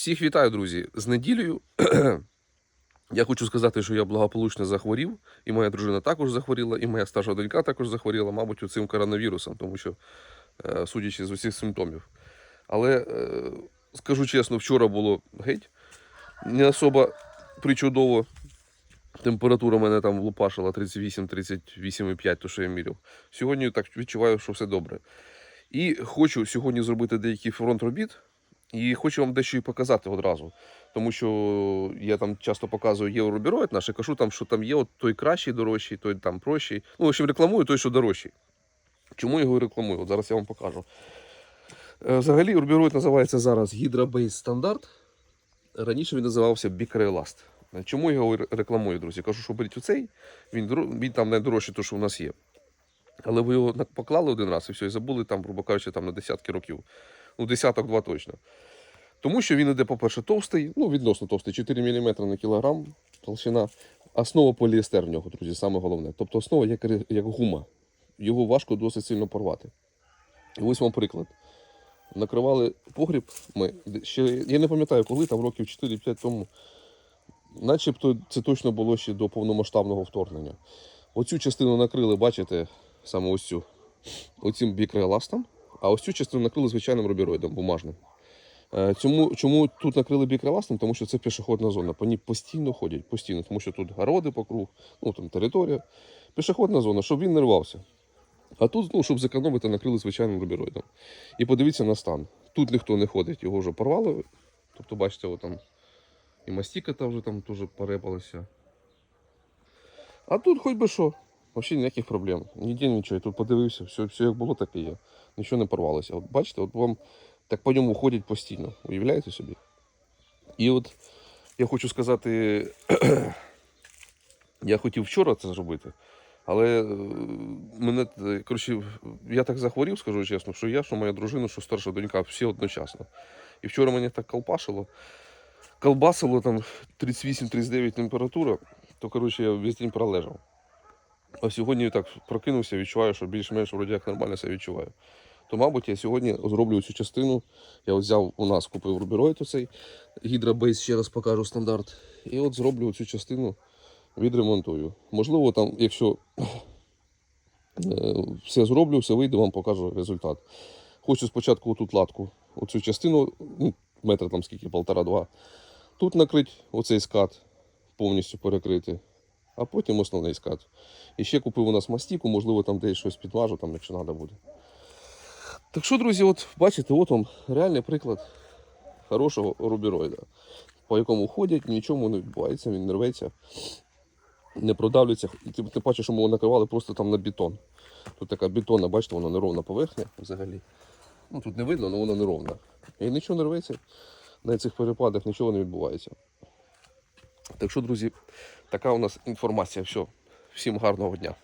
Всіх вітаю, друзі, з неділею. Я хочу сказати, що я благополучно захворів, і моя дружина також захворіла, і моя старша донька також захворіла, мабуть, цим коронавірусом, тому що, е, судячи з усіх симптомів. Але е, скажу чесно, вчора було геть не особо причудово. Температура мене там лупашила 38-38,5, то що я міряв. Сьогодні так відчуваю, що все добре. І хочу сьогодні зробити деякий фронт робіт. І хочу вам дещо і показати одразу. Тому що я там часто показую євробюроїд наш і кажу, там, що там є от той кращий дорожчий, той там прощий. Ну, в общем, рекламую той, що дорожчий. Чому його рекламую? От зараз я вам покажу. Е, Взагалі, Урбіроїд називається зараз Hydra-Base Standard. Раніше він називався Bicrelast. Чому я його рекламую, друзі? Кажу, що беріть оцей, він, він там найдорожчий, то, що у нас є. Але ви його поклали один раз і все, і забули там, грубо кажучи, там на десятки років. Ну, десяток два точно. Тому що він іде, по-перше, товстий, ну, відносно товстий, 4 мм на кілограм толщина. Основа поліестер в нього, друзі, саме головне. Тобто основа як, як гума. Його важко досить сильно порвати. І ось вам приклад. Накривали погріб ми. Ще, я не пам'ятаю, коли, там років 4-5 тому. Начебто це точно було ще до повномасштабного вторгнення. Оцю частину накрили, бачите, саме ось цю, оцим бікрееластом, а ось цю частину накрили звичайним рубіроїдом бумажним. Е, Цьому, чому тут накрили бікреластом? Тому що це пішохідна зона. По ній постійно ходять, постійно, тому що тут городи по кругу, ну там територія. Пішохідна зона, щоб він не рвався. А тут, ну, щоб зекономити, накрили звичайним рубіроїдом. І подивіться на стан. Тут ніхто не ходить, його вже порвали. Тобто, бачите, от там і мастіка та вже там теж порепалася. А тут хоч би що. Взагалі ніяких проблем. Ніде нічого. Я тут подивився, все, все як було, так і є. Нічого не порвалося. От бачите, от вам так по ньому ходять постійно. Уявляєте собі? І от я хочу сказати, я хотів вчора це зробити, але е, мене, коротше, я так захворів, скажу чесно, що я, що моя дружина, що старша донька, всі одночасно. І вчора мене так колпашило, колбасило там 38-39 температура, то коротше, я весь день пролежав. А сьогодні так прокинувся, відчуваю, що більш-менш вроді як нормально себе відчуваю. То, мабуть, я сьогодні зроблю цю частину. Я взяв у нас, купив рубіроїд оцей гідрабейс, ще раз покажу стандарт. І от зроблю цю частину, відремонтую. Можливо, там, якщо е, все зроблю, все вийде, вам покажу результат. Хочу спочатку отут латку, оцю частину, ну, метр там скільки, полтора-два. Тут накрити оцей скат, повністю перекрити, а потім основний скат. І ще купив у нас мастіку, можливо, там десь щось підмажу, там, якщо треба буде. Так що, друзі, от бачите, от вам реальний приклад хорошого рубіроїда, по якому ходять, нічому не відбувається, він не рветься, не продавлюється. І Ти, ти бачиш, що ми його накривали просто там на бетон. Тут така бетонна, бачите, вона неровна поверхня взагалі. Ну тут не видно, але вона неровна. І нічого не рветься. На цих перепадах нічого не відбувається. Так що, друзі, така у нас інформація. Все. Всім гарного дня.